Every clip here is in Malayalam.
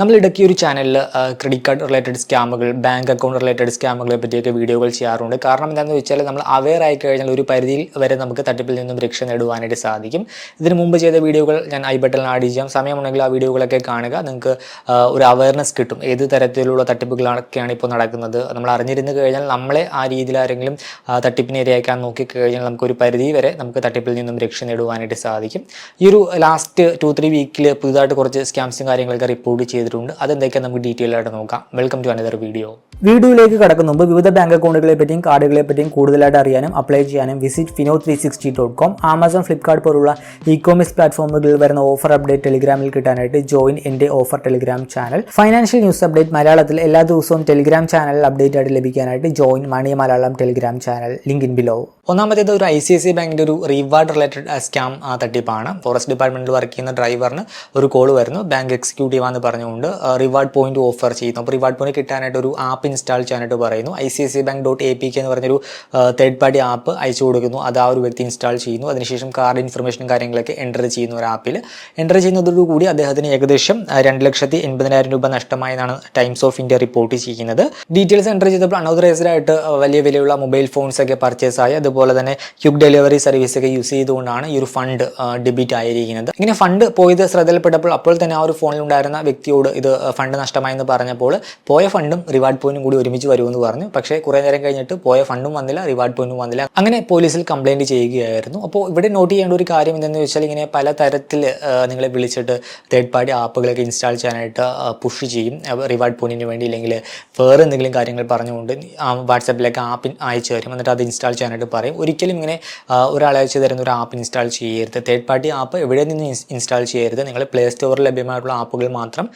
നമ്മൾ ഇടയ്ക്ക് ഒരു ചാനലിൽ ക്രെഡിറ്റ് കാർഡ് റിലേറ്റഡ് സ്കാമുകൾ ബാങ്ക് അക്കൗണ്ട് റിലേറ്റഡ് സ്കാമുകളെ പറ്റിയൊക്കെ വീഡിയോകൾ ചെയ്യാറുണ്ട്. കാരണം എന്താണെന്ന് വെച്ചാൽ നമ്മൾ അവെയർ ആയി കഴിഞ്ഞാൽ ഒരു പരിധിയിൽ വരെ നമുക്ക് തട്ടിപ്പിൽ നിന്നും രക്ഷ നേടുവാനായിട്ട് സാധിക്കും. ഇതിന് മുമ്പ് ചെയ്ത വീഡിയോകൾ ഞാൻ ഐ ബട്ടണിൽ ആഡ് ചെയ്യാം സമയമുണ്ടെങ്കിൽ ആ വീഡിയോകളൊക്കെ കാണുക. നിങ്ങൾക്ക് ഒരു അവയർനെസ് കിട്ടും. ഏത് തരത്തിലുള്ള തട്ടിപ്പുകളൊക്കെയാണ് ഇപ്പോൾ നടക്കുന്നത്. നമ്മൾ അറിഞ്ഞിരുന്നു കഴിഞ്ഞാൽ നമ്മളെ ആ രീതിയിൽ ആരെങ്കിലും തട്ടിപ്പിന് ഇരയാക്കാൻ നോക്കിക്കഴിഞ്ഞാൽ നമുക്ക് ഒരു പരിധി വരെ നമുക്ക് തട്ടിപ്പിൽ നിന്നും രക്ഷ നേടുവാനായിട്ട് സാധിക്കും. ഈ ഒരു ലാസ്റ്റ് ടു ത്രീ വീക്കിൽ പുതുതായിട്ട് കുറച്ച് സ്കാംസും കാര്യങ്ങളൊക്കെ റിപ്പോർട്ട് ചെയ്തിട്ടുണ്ട്. അതെന്തൊക്കെയാണ് നമുക്ക് ഡീറ്റെയിൽ ആയിട്ട് നോക്കാം. വെൽക്കം ടു അനദർ വീഡിയോ വീഡിയോയിലേക്ക് കടക്കുന്ന മുമ്പ് വിവിധ ബാങ്ക് അക്കൗണ്ടുകളെ പറ്റിയും കാർഡുകളെ പറ്റിയും കൂടുതലായിട്ട് അറിയാനും അപ്ലൈ ചെയ്യാനും visit Fino three sixty dot com Amazon Flipkart പോലുള്ള ഇ കോമേഴ്സ് പ്ലാറ്റ്ഫോമുകളിൽ വരുന്ന ഓഫർ അപ്ഡേറ്റ് ടെലിഗ്രാമിൽ കിട്ടാനായിട്ട് ജോയിൻ എന്റെ offer Telegram channel financial news update മലയാളത്തിൽ എല്ലാ ദിവസവും ടെലിഗ്രാം ചാനൽ അപ്ഡേറ്റ് ആയിട്ട് ലഭിക്കാനായിട്ട് join money Malayalam Telegram channel link in below ഒന്നാമത്തേത് ഒരു ഐ സി ഐ സി ബാങ്കിന്റെ ഒരു റിവാർഡ് റിലേറ്റഡ് സ്കാം തട്ടിപ്പാണ്. ഫോറസ്റ്റ് ഡിപ്പാർട്ട്മെന്റിൽ വർക്ക് ചെയ്യുന്ന ഡ്രൈവറിന് ഒരു കോൾ വരുന്നു. ബാങ്ക് എക്സിക്യൂട്ടീവ് ആണെന്ന് പറഞ്ഞുകൊണ്ട് റിവാർഡ് പോയിന്റ് ഓഫർ ചെയ്യുന്നു. അപ്പോൾ റിവാർഡ് പോയിന്റ് കിട്ടാനായിട്ട് ഒരു ആപ്പ് ഇൻസ്റ്റാൾ ചെയ്യാനായിട്ട് പറയുന്നു. I C I C bank dot A P K എന്ന് പറഞ്ഞൊരു തേർഡ് പാർട്ടി ആപ്പ് അയച്ചു കൊടുക്കുന്നു. അത് ആ ഒരു വ്യക്തി ഇൻസ്റ്റാൾ ചെയ്യുന്നു. അതിനുശേഷം കാർഡ് ഇൻഫർമേഷനും കാര്യങ്ങളൊക്കെ എന്റർ ചെയ്യുന്ന ഒരു ആപ്പിൽ എന്റർ ചെയ്യുന്നതോടുകൂടി അദ്ദേഹത്തിന് ഏകദേശം രണ്ട് ലക്ഷത്തി എൺപതിനായിരം രൂപ നഷ്ടമായെന്നാണ് ടൈംസ് ഓഫ് ഇന്ത്യ റിപ്പോർട്ട് ചെയ്യുന്നത്. ഡീറ്റെയിൽസ് എന്റർ ചെയ്തപ്പോൾ അൺഓതറൈസ്ഡ് ആയിട്ട് വലിയ വിലയുള്ള മൊബൈൽ ഫോൺസ് ഒക്കെ പർച്ചേസ് ആയി. അതുപോലെ തന്നെ ക്യുക്ക് ഡെലിവറി സർവീസ് ഒക്കെ യൂസ് ചെയ്തുകൊണ്ടാണ് ഈ ഒരു ഫണ്ട് ഡെബിറ്റ് ആയിരിക്കുന്നത്. ഇങ്ങനെ ഫണ്ട് പോയത് ശ്രദ്ധയിൽപ്പെട്ടപ്പോൾ അപ്പോൾ തന്നെ ആ ഒരു ഫോണിൽ ഉണ്ടായിരുന്ന വ്യക്തിയോട് ഇത് ഫണ്ട് നഷ്ടമായെന്ന് പറഞ്ഞപ്പോൾ പോയ ഫണ്ടും റിവാർഡ് പോയിന്റും കൂടി ഒരുമിച്ച് വരുമെന്ന് പറഞ്ഞു. പക്ഷേ കുറേ നേരം കഴിഞ്ഞിട്ട് പോയ ഫണ്ടും വന്നില്ല റിവാർഡ് പോയിന്റും വന്നില്ല. അങ്ങനെ പോലീസിൽ കംപ്ലൈന്റ് ചെയ്യുകയായിരുന്നു. അപ്പോൾ ഇവിടെ നോട്ട് ചെയ്യേണ്ട ഒരു കാര്യം എന്തെന്ന് വെച്ചാൽ ഇങ്ങനെ പല തരത്തിൽ നിങ്ങളെ വിളിച്ചിട്ട് തേർഡ് പാർട്ടി ആപ്പുകളൊക്കെ ഇൻസ്റ്റാൾ ചെയ്യാനായിട്ട് പുഷ് ചെയ്യും. റിവാർഡ് പോയിന്റിന് വേണ്ടി ഇല്ലെങ്കിൽ വേറെ എന്തെങ്കിലും കാര്യങ്ങൾ പറഞ്ഞുകൊണ്ട് വാട്സപ്പിലേക്ക് ആപ്പ് അയച്ചു തരും. എന്നിട്ട് അത് ഇൻസ്റ്റാൾ ചെയ്യാനായിട്ട് പറയും. ഒരിക്കലും ഇങ്ങനെ ഒരാൾ അയച്ചു തരുന്ന ഒരു ആപ്പ് ഇൻസ്റ്റാൾ ചെയ്യരുത്. തേർഡ് പാർട്ടി ആപ്പ് എവിടെ നിന്ന് ഇൻസ്റ്റാൾ ചെയ്യരുത്. നിങ്ങൾ പ്ലേ സ്റ്റോറിൽ ലഭ്യമായിട്ടുള്ള ആപ്പുകൾ മാത്രം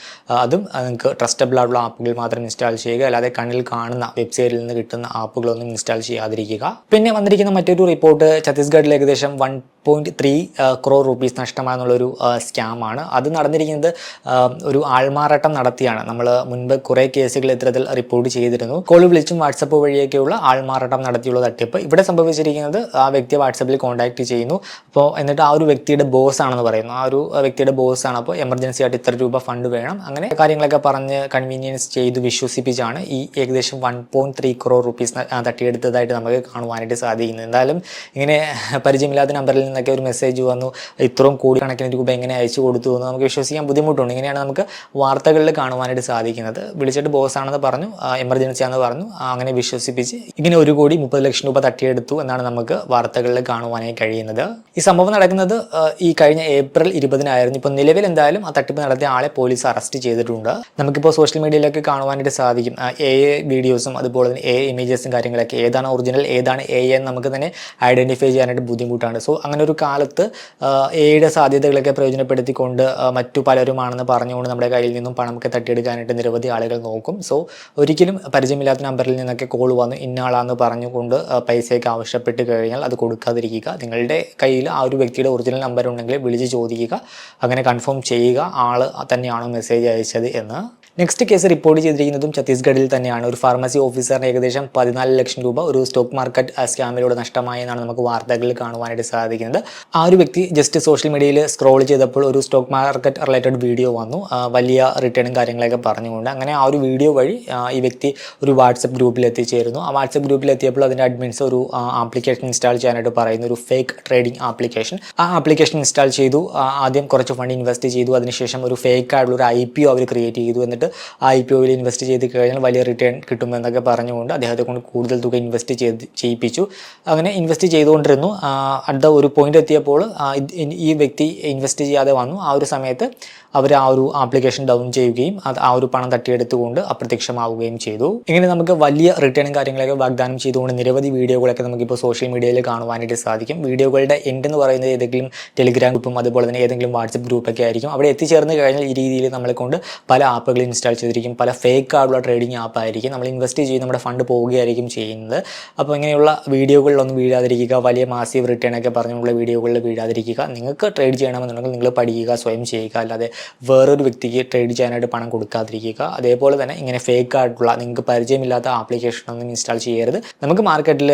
അതും നിങ്ങൾക്ക് ട്രസ്റ്റബിൾ ആയിട്ടുള്ള ആപ്പുകൾ മാത്രം ഇൻസ്റ്റാൾ ചെയ്യുക. അല്ലാതെ കണ്ണിൽ കാണുന്ന വെബ്സൈറ്റിൽ നിന്ന് കിട്ടുന്ന ആപ്പുകളൊന്നും ഇൻസ്റ്റാൾ ചെയ്യാതിരിക്കുക. പിന്നെ വന്നിരിക്കുന്ന മറ്റൊരു റിപ്പോർട്ട് ഛത്തീസ്ഗഡിൽ ഏകദേശം one point three crore rupees നഷ്ടമായെന്നുള്ളൊരു സ്കാമാണ് അത് നടന്നിരിക്കുന്നത് ഒരു ആൾമാറാട്ടം നടത്തിയാണ്. നമ്മൾ മുൻപ് കുറേ കേസുകൾ ഇത്തരത്തിൽ റിപ്പോർട്ട് ചെയ്തിരുന്നു. കോൾ വിളിച്ചും വാട്സപ്പ് വഴിയൊക്കെയുള്ള ആൾമാറാട്ടം നടത്തിയുള്ള തട്ടിപ്പ്. ഇവിടെ സംഭവിച്ചിരിക്കുന്നത് ആ വ്യക്തിയെ വാട്സപ്പിൽ കോൺടാക്ട് ചെയ്യുന്നു. അപ്പോൾ എന്നിട്ട് ആ ഒരു വ്യക്തിയുടെ ബോസ് ആണെന്ന് പറയുന്നു. ആ ഒരു വ്യക്തിയുടെ ബോസ് ആണ്. അപ്പോൾ എമർജൻസി ആയിട്ട് ഇത്ര രൂപ ഫണ്ട് വേണം. അങ്ങനെ കാര്യങ്ങളൊക്കെ പറഞ്ഞ് കൺവീനിയൻസ് ചെയ്ത് വിശ്വസിപ്പിച്ചാണ് ഈ ഏകദേശം one point three crore rupees തട്ടിയെടുത്തതായിട്ട് നമുക്ക് കാണുവാനായിട്ട് സാധിക്കുന്നത്. എന്തായാലും ഇങ്ങനെ പരിചയമില്ലാത്ത നമ്പറിൽ നിന്നൊക്കെ ഒരു മെസ്സേജ് വന്നു. ഇത്രയും കോടി കണക്കിന് രൂപ എങ്ങനെ അയച്ചു കൊടുത്തു എന്ന് നമുക്ക് വിശ്വസിക്കാൻ ബുദ്ധിമുട്ടുണ്ട്. ഇങ്ങനെയാണ് നമുക്ക് വാർത്തകളിൽ കാണുവാനായിട്ട് സാധിക്കുന്നത്. വിളിച്ചിട്ട് ബോസ് ആണെന്ന് പറഞ്ഞു എമർജൻസി ആണെന്ന് പറഞ്ഞു. അങ്ങനെ വിശ്വസിപ്പിച്ച് ഇങ്ങനെ ഒരു കോടി മുപ്പത് ലക്ഷം രൂപ തട്ടിയെടുത്തു എന്നാണ് നമുക്ക് വാർത്തകളിൽ കാണുവാനായി കഴിയുന്നത്. ഈ സംഭവം നടക്കുന്നത് ഈ കഴിഞ്ഞ ഏപ്രിൽ ഇരുപതിനായിരുന്നു. ഇപ്പോൾ നിലവിൽ എന്തായാലും ആ തട്ടിപ്പ് നടത്തിയ ആളെ പോലീസ് അറസ്റ്റ് ചെയ്തിട്ടുണ്ട്. നമുക്കിപ്പോൾ സോഷ്യൽ മീഡിയയിലൊക്കെ കാണുവാനായിട്ട് സാധിക്കും. എ വീഡിയോസും അതുപോലെ തന്നെ എ ഇമേജസും കാര്യങ്ങളൊക്കെ ഏതാണ് ഒറിജിനൽ ഏതാണ് എ എന്ന് നമുക്ക് തന്നെ ഐഡന്റിഫൈ ചെയ്യാനായിട്ട് ബുദ്ധിമുട്ടാണ്. സോ അങ്ങനെ ഒരു കാലത്ത് എയുടെ സാധ്യതകളൊക്കെ പ്രയോജനപ്പെടുത്തിക്കൊണ്ട് മറ്റു പലരുമാണെന്ന് പറഞ്ഞുകൊണ്ട് നമ്മുടെ കയ്യിൽ നിന്നും പണമൊക്കെ തട്ടിയെടുക്കാനായിട്ട് നിരവധി ആളുകൾ നോക്കും. സോ ഒരിക്കലും പരിചയമില്ലാത്ത നമ്പറിൽ നിന്നൊക്കെ കോൾ വന്ന് ഇന്നയാളാന്ന് പറഞ്ഞുകൊണ്ട് പൈസയൊക്കെ ആവശ്യപ്പെട്ട് കഴിഞ്ഞാൽ അത് കൊടുക്കാതിരിക്കുക. നിങ്ങളുടെ കയ്യിൽ ആ ഒരു വ്യക്തിയുടെ ഒറിജിനൽ നമ്പർ ഉണ്ടെങ്കിൽ വിളിച്ച് ചോദിക്കുക. അങ്ങനെ കൺഫേം ചെയ്യുക. ആൾ തന്നെയാണോ മെസ്സേജ് അയച്ചത് എന്ന് നെക്സ്റ്റ് കേസ് റിപ്പോർട്ട് ചെയ്തിരിക്കുന്നതും ഛത്തീസ്ഗഡിൽ തന്നെയാണ്. ഒരു ഫാർമസി ഓഫീസറിന് ഏകദേശം പതിനാല് ലക്ഷം രൂപ ഒരു സ്റ്റോക്ക് മാർക്കറ്റ് സ്കാമിലൂടെ നഷ്ടമായെന്നാണ് നമുക്ക് വാർത്തകളിൽ കാണുവാനായിട്ട് സാധിക്കുന്നത്. ആ ഒരു വ്യക്തി ജസ്റ്റ് സോഷ്യൽ മീഡിയയിൽ സ്ക്രോൾ ചെയ്തപ്പോൾ ഒരു സ്റ്റോക്ക് മാർക്കറ്റ് റിലേറ്റഡ് വീഡിയോ വന്നു. വലിയ റിട്ടേണും കാര്യങ്ങളൊക്കെ പറഞ്ഞുകൊണ്ട്. അങ്ങനെ ആ ഒരു വീഡിയോ വഴി ഈ വ്യക്തി ഒരു വാട്സപ്പ് ഗ്രൂപ്പിൽ എത്തിച്ചേരുന്നു. ആ വാട്സപ്പ് ഗ്രൂപ്പിൽ എത്തിയപ്പോൾ അതിന്റെ അഡ്മിൻസ് ഒരു ആപ്ലിക്കേഷൻ ഇൻസ്റ്റാൾ ചെയ്യാനായിട്ട് പറയുന്ന ഒരു ഫേക്ക് ട്രേഡിംഗ് ആപ്ലിക്കേഷൻ ആ ആപ്ലിക്കേഷൻ ഇൻസ്റ്റാൾ ചെയ്തു. ആദ്യം കുറച്ച് ഫണ്ട് ഇൻവെസ്റ്റ് ചെയ്തു. അതിനുശേഷം ഒരു ഫേക്ക് ആയിട്ടുള്ള ഒരു ഐ പി ഒ അവർ ക്രിയേറ്റ് ചെയ്തു. എന്നിട്ട് ആ ഐ പി ഒയിൽ ഇൻവെസ്റ്റ് ചെയ്ത് കഴിഞ്ഞാൽ വലിയ റിട്ടേൺ കിട്ടുമെന്നൊക്കെ പറഞ്ഞുകൊണ്ട് അദ്ദേഹത്തെ കൊണ്ട് കൂടുതൽ തുക ഇൻവെസ്റ്റ് ചെയ്ത് ചെയ്യിപ്പിച്ചു. അങ്ങനെ ഇൻവെസ്റ്റ് ചെയ്തുകൊണ്ടിരുന്നു. അടുത്ത ഒരു പോയിന്റ് എത്തിയപ്പോൾ ഈ വ്യക്തി ഇൻവെസ്റ്റ് ചെയ്യാതെ വന്നു. ആ ഒരു സമയത്ത് അവർ ആ ഒരു ആപ്ലിക്കേഷൻ ഡൗൺ ചെയ്യുകയും അത് ആ ഒരു പണം തട്ടിയെടുത്തുകൊണ്ട് അപ്രത്യക്ഷമാവുകയും ചെയ്തു. ഇങ്ങനെ നമുക്ക് വലിയ റിട്ടേണും കാര്യങ്ങളൊക്കെ വാഗ്ദാനം ചെയ്തുകൊണ്ട് നിരവധി വീഡിയോകളൊക്കെ നമുക്കിപ്പോൾ സോഷ്യൽ മീഡിയയിൽ കാണുവാനായിട്ട് സാധിക്കും. വീഡിയോകളുടെ എൻഡ് എന്ന് പറയുന്നത് ഏതെങ്കിലും ടെലിഗ്രാം ഗ്രൂപ്പും അതുപോലെ തന്നെ ഏതെങ്കിലും വാട്സപ്പ് ഗ്രൂപ്പൊക്കെ ആയിരിക്കും. അവിടെ എത്തിച്ചേർന്ന് കഴിഞ്ഞാൽ ഈ രീതിയിൽ നമ്മളെ കൊണ്ട് പല ആപ്പുകൾ ഇൻസ്റ്റാൾ ചെയ്തിരിക്കും. പല ഫേക്ക് ആയിട്ടുള്ള ട്രേഡിംഗ് ആപ്പായിരിക്കും നമ്മൾ ഇൻവെസ്റ്റ് ചെയ്ത് നമ്മുടെ ഫണ്ട് പോവുകയായിരിക്കും ചെയ്യുന്നത്. അപ്പോൾ ഇങ്ങനെയുള്ള വീഡിയോകളിലൊന്നും വീഴാതിരിക്കുക വലിയ മാസീവ് റിട്ടേൺ ഒക്കെ പറഞ്ഞുള്ള വീഡിയോകളിൽ വീഴാതിരിക്കുക. നിങ്ങൾക്ക് ട്രേഡ് ചെയ്യണമെന്നുണ്ടെങ്കിൽ നിങ്ങൾ പഠിക്കുക സ്വയം ചെയ്യുക. അല്ലാതെ വേറൊരു വ്യക്തിക്ക് ട്രേഡ് ചെയ്യാനായിട്ട് പണം കൊടുക്കാതിരിക്കുക. അതേപോലെ തന്നെ ഇങ്ങനെ ഫേക്ക് ആയിട്ടുള്ള നിങ്ങൾക്ക് പരിചയമില്ലാത്ത ആപ്ലിക്കേഷനൊന്നും ഇൻസ്റ്റാൾ ചെയ്യരുത്. നമുക്ക് മാർക്കറ്റിൽ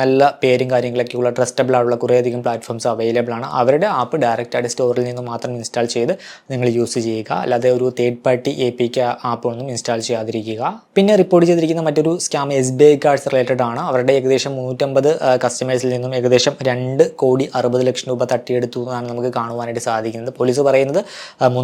നല്ല പേരും കാര്യങ്ങളൊക്കെ ഉള്ള ട്രസ്റ്റബിൾ ആയിട്ടുള്ള കുറേയധികം പ്ലാറ്റ്ഫോംസ് അവൈലബിൾ ആണ്. അവരുടെ ആപ്പ് ഡയറക്റ്റ് ആയിട്ട് സ്റ്റോറിൽ നിന്ന് മാത്രം ഇൻസ്റ്റാൾ ചെയ്ത് നിങ്ങൾ യൂസ് ചെയ്യുക. അല്ലാതെ ഒരു third party A P K app ഒന്നും ഇൻസ്റ്റാൾ ചെയ്യാതിരിക്കുക. പിന്നെ റിപ്പോർട്ട് ചെയ്തിരിക്കുന്ന മറ്റൊരു scam S B I cards related ആണ്. അവരുടെ ഏകദേശം മുന്നൂറ്റമ്പത് കസ്റ്റമേഴ്സിൽ നിന്നും ഏകദേശം രണ്ട് കോടി അറുപത് ലക്ഷം രൂപ തട്ടിയെടുത്തു എന്നാണ് നമുക്ക് കാണുവാനായിട്ട് സാധിക്കുന്നത്. പോലീസ് പറയുന്നത്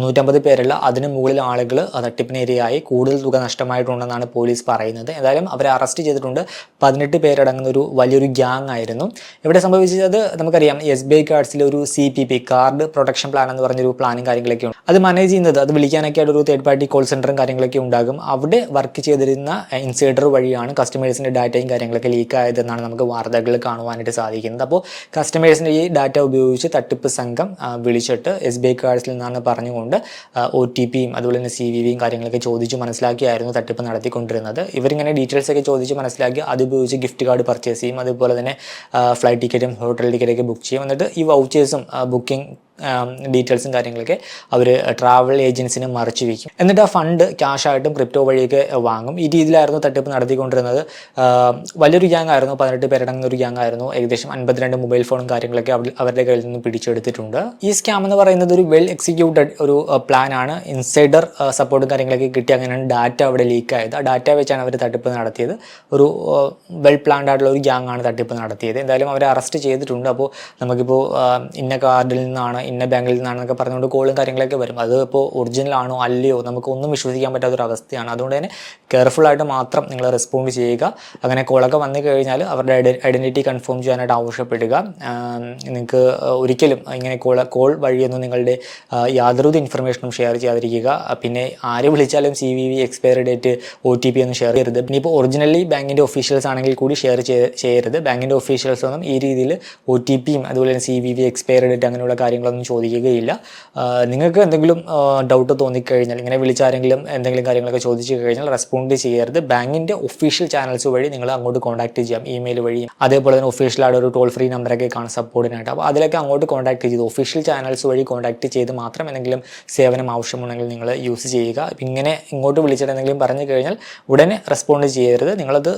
മുന്നൂറ്റമ്പത് പേരുള്ള അതിനു മുകളിൽ ആളുകൾ തട്ടിപ്പിനിരയായി കൂടുതൽ തുക നഷ്ടമായിട്ടുണ്ടെന്നാണ് പോലീസ് പറയുന്നത്. എന്തായാലും അവരെ അറസ്റ്റ് ചെയ്തിട്ടുണ്ട്. പതിനെട്ട് പേരടങ്ങുന്ന ഒരു വലിയൊരു ഗ്യാങ് ആയിരുന്നു. ഇവിടെ സംഭവിച്ചത്? നമുക്കറിയാം. എസ് ബി ഐ കാർഡ്സിലെ ഒരു C P P card protection plan എന്ന് പറഞ്ഞൊരു പ്ലാനും കാര്യങ്ങളൊക്കെ ഉണ്ട്. അത് മാനേജ് ചെയ്യുന്നത് അത് വിളിക്കാനൊക്കെ ആയിട്ട് ഒരു തേർഡ് പാർട്ടി കോൾ സെന്ററും കാര്യങ്ങളൊക്കെ ഉണ്ടാകും. അവിടെ വർക്ക് ചെയ്തിരുന്ന ഇൻസൈഡർ വഴിയാണ് കസ്റ്റമേഴ്സിന്റെ ഡാറ്റയും കാര്യങ്ങളൊക്കെ ലീക്ക് ആയതെന്നാണ് നമുക്ക് വാർത്തകൾ കാണുവാനായിട്ട് സാധിക്കുന്നത്. അപ്പോൾ കസ്റ്റമേഴ്സിന്റെ ഈ ഡാറ്റ ഉപയോഗിച്ച് തട്ടിപ്പ് സംഘം വിളിച്ചിട്ട് എസ് ബി ഐ കാർഡ്സിൽ നിന്നാണ് പറഞ്ഞുകൊണ്ട് ഒ ടി പിയും അതുപോലെ തന്നെ സി വി വിയും കാര്യങ്ങളൊക്കെ ചോദിച്ച് മനസ്സിലാക്കിയായിരുന്നു തട്ടിപ്പ് നടത്തിക്കൊണ്ടിരുന്നത്. ഇവരിങ്ങനെ ഡീറ്റെയിൽസ് ഒക്കെ ചോദിച്ച് മനസ്സിലാക്കി അത് ഉപയോഗിച്ച് ഗിഫ്റ്റ് കാർഡ് പർച്ചേസ് ചെയ്യും. അതുപോലെ തന്നെ ഫ്ലൈറ്റ് ടിക്കറ്റും ഹോട്ടൽ ടിക്കറ്റൊക്കെ ബുക്ക് ചെയ്യും. എന്നിട്ട് ഈ വൗച്ചേഴ്സും ബുക്കിംഗ് ഡീറ്റെയിൽസും കാര്യങ്ങളൊക്കെ അവർ ട്രാവൽ ഏജൻസിനെ മറിച്ച് വയ്ക്കും എന്നിട്ട് ആ ഫണ്ട് ക്യാഷായിട്ടും ക്രിപ്റ്റോ വഴിയൊക്കെ വാങ്ങും. ഈ രീതിയിലായിരുന്നു തട്ടിപ്പ് നടത്തിക്കൊണ്ടിരുന്നത്. വലിയൊരു ഗ്യാങ് ആയിരുന്നു പതിനെട്ട് പേരടങ്ങുന്ന ഒരു ഗ്യാങ് ആയിരുന്നു. ഏകദേശം അൻപത്തിരണ്ട് മൊബൈൽ ഫോണും കാര്യങ്ങളൊക്കെ അവരുടെ കയ്യിൽ നിന്ന് പിടിച്ചെടുത്തിട്ടുണ്ട്. ഈ സ്കാം എന്ന് പറയുന്നത് ഒരു വെൽ എക്സിക്യൂട്ടഡ് ഒരു പ്ലാൻ ആണ്. ഇൻസൈഡർ സപ്പോർട്ടും കാര്യങ്ങളൊക്കെ കിട്ടി. അങ്ങനെയാണ് ഡാറ്റ അവിടെ ലീക്ക് ആയത്. ആ ഡാറ്റ വെച്ചാണ് അവർ തട്ടിപ്പ് നടത്തിയത്. ഒരു വെൽ പ്ലാൻഡ് ആയിട്ടുള്ള ഒരു ഗ്യാങ് ആണ് തട്ടിപ്പ് നടത്തിയത്. എന്തായാലും അവരെ അറസ്റ്റ് ചെയ്തിട്ടുണ്ട്. അപ്പോൾ നമുക്കിപ്പോൾ ഇന്ന കാർഡിൽ നിന്നാണ് ഇന്ന ബാങ്കിൽ നിന്നാണെന്നൊക്കെ പറഞ്ഞുകൊണ്ട് കോളും കാര്യങ്ങളൊക്കെ വരും. അത് ഇപ്പോൾ ഒറിജിനൽ ആണോ അല്ലയോ നമുക്ക് ഒന്നും വിശ്വസിക്കാൻ പറ്റാത്തൊരു അവസ്ഥയാണ്. അതുകൊണ്ട് തന്നെ കെയർഫുൾ ആയിട്ട് മാത്രം നിങ്ങൾ റെസ്പോണ്ട് ചെയ്യുക. അങ്ങനെ കോളൊക്കെ വന്നു കഴിഞ്ഞാൽ അവരുടെ ഐഡന്റിറ്റി കൺഫേം ചെയ്യാനായിട്ട് ആവശ്യപ്പെടുക. നിങ്ങൾക്ക് ഒരിക്കലും ഇങ്ങനെ കോൾ കോൾ വഴിയൊന്നും നിങ്ങളുടെ യാതൊരു ഇൻഫർമേഷനും ഷെയർ ചെയ്യാതിരിക്കുക. പിന്നെ ആര് വിളിച്ചാലും C V V expiry date O T P ഒന്നും ഷെയർ ചെയ്യരുത്. പിന്നെ ഇപ്പോൾ ഒറിജിനലി ബാങ്കിന്റെ ഒഫീഷ്യൽസ് ആണെങ്കിൽ കൂടി ഷെയർ ചെയ്യരുത്. ബാങ്കിന്റെ ഒഫീഷ്യൽസ് ഒന്നും ഈ രീതിയിൽ ഒ ടി പിയും അതുപോലെ തന്നെ C V V expiry date അങ്ങനെയുള്ള കാര്യങ്ങളൊന്നും ചോദിക്കുകയില്ല. നിങ്ങൾക്ക് എന്തെങ്കിലും ഡൗട്ട് തോന്നിക്കഴിഞ്ഞാൽ ഇങ്ങനെ വിളിച്ചാരെങ്കിലും എന്തെങ്കിലും കാര്യങ്ങളൊക്കെ ചോദിച്ചു കഴിഞ്ഞാൽ റെസ്പോണ്ട് ചെയ്യരുത്. ബാങ്കിന്റെ ഒഫീഷ്യൽ ചാനൽസ് വഴി നിങ്ങൾ അങ്ങോട്ട് കോൺടാക്ട് ചെയ്യാം ഇമെയിൽ വഴി. അതേപോലെ തന്നെ ഒഫീഷ്യലായിട്ട് ഒരു ടോൾ ഫ്രീ നമ്പറൊക്കെ കാണാൻ സപ്പോർട്ടിനായിട്ട് അപ്പോൾ അതിലൊക്കെ അങ്ങോട്ട് കോൺടാക്ട് ചെയ്ത് ഒഫീഷ്യൽ ചാനൽസ് വഴി കോൺടാക്ട് ചെയ്ത് മാത്രം എന്തെങ്കിലും സേവനം ആവശ്യമുണ്ടെങ്കിൽ നിങ്ങൾ യൂസ് ചെയ്യുക. ഇങ്ങനെ ഇങ്ങോട്ട് വിളിച്ചിട്ട് എന്തെങ്കിലും പറഞ്ഞു കഴിഞ്ഞാൽ ഉടനെ റെസ്പോണ്ട് ചെയ്യരുത്. നിങ്ങളത്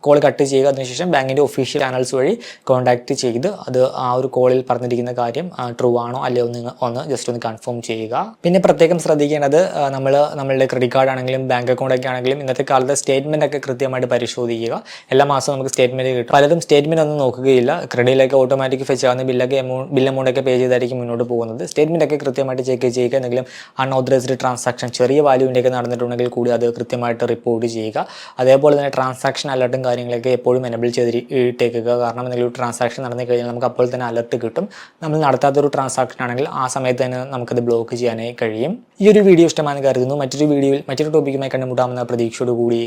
കോൾ കട്ട് ചെയ്യുക. അതിനുശേഷം ബാങ്കിന്റെ ഒഫീഷ്യൽ ചാനൽസ് വഴി കോൺടാക്ട് ചെയ്ത് അത് ആ ഒരു കോളിൽ പറഞ്ഞിരിക്കുന്ന കാര്യം ട്രൂ ആണോ അല്ലയോ നിങ്ങൾ ഒന്ന് ജസ്റ്റ് ഒന്ന് കൺഫേം ചെയ്യുക. പിന്നെ പ്രത്യേകം ശ്രദ്ധിക്കേണ്ടത് നമ്മൾ നമ്മളുടെ ക്രെഡിറ്റ് കാർഡ് ആണെങ്കിലും ബാങ്ക് അക്കൗണ്ട് ഒക്കെ ആണെങ്കിലും ഇന്നത്തെ കാലത്ത് സ്റ്റേറ്റ്മെന്റ് ഒക്കെ കൃത്യമായിട്ട് പരിശോധിക്കുക. എല്ലാ മാസവും നമുക്ക് സ്റ്റേറ്റ്മെന്റ് കിട്ടും. പലതും സ്റ്റേറ്റ്മെന്റ് ഒന്നും നോക്കുകയില്ല. ക്രെഡിറ്റിലേക്ക് ഓട്ടോമാറ്റിക് ഫെച്ച് ആകുന്ന ബില്ലൊക്കെ എമൗണ്ട് ബിൽ എമൗണ്ട് ഒക്കെ പേ ചെയ്തായിരിക്കും മുന്നോട്ട് പോകുന്നത്. സ്റ്റേറ്റ്മെന്റ് ഒക്കെ കൃത്യമായിട്ട് ചെക്ക് ചെയ്യുക. എന്തെങ്കിലും അൺഓതറൈസ്ഡ് ട്രാൻസാക്ഷൻ ചെറിയ വാല്യൂവിന്റെ ഒക്കെ നടന്നിട്ടുണ്ടെങ്കിൽ കൂടി അത് കൃത്യമായിട്ട് റിപ്പോർട്ട് ചെയ്യുക. അതേപോലെ തന്നെ ട്രാൻസാക്ഷൻ അലർട്ടും കാര്യങ്ങളൊക്കെ എപ്പോഴും എനബിൾ ചെയ്ത് ഇട്ടേക്കുക. കാരണം എന്തെങ്കിലും ട്രാൻസാക്ഷൻ നടന്നു കഴിഞ്ഞാൽ നമുക്ക് അപ്പോൾ തന്നെ അലർട്ട് കിട്ടും. നമ്മൾ നടത്താത്തൊരു ട്രാൻസാക്ഷൻ ആണെങ്കിൽ ആ സമയത്ത് തന്നെ നമുക്കത് ബ്ലോക്ക് ചെയ്യാനായി കഴിയും. ഈ ഒരു വീഡിയോ ഇഷ്ടമാണെന്ന് കരുതുന്നു. മറ്റൊരു വീഡിയോയിൽ മറ്റൊരു ടോപ്പിക്കുമായി കണ്ടുമുട്ടാമെന്ന പ്രതീക്ഷയോടുകൂടി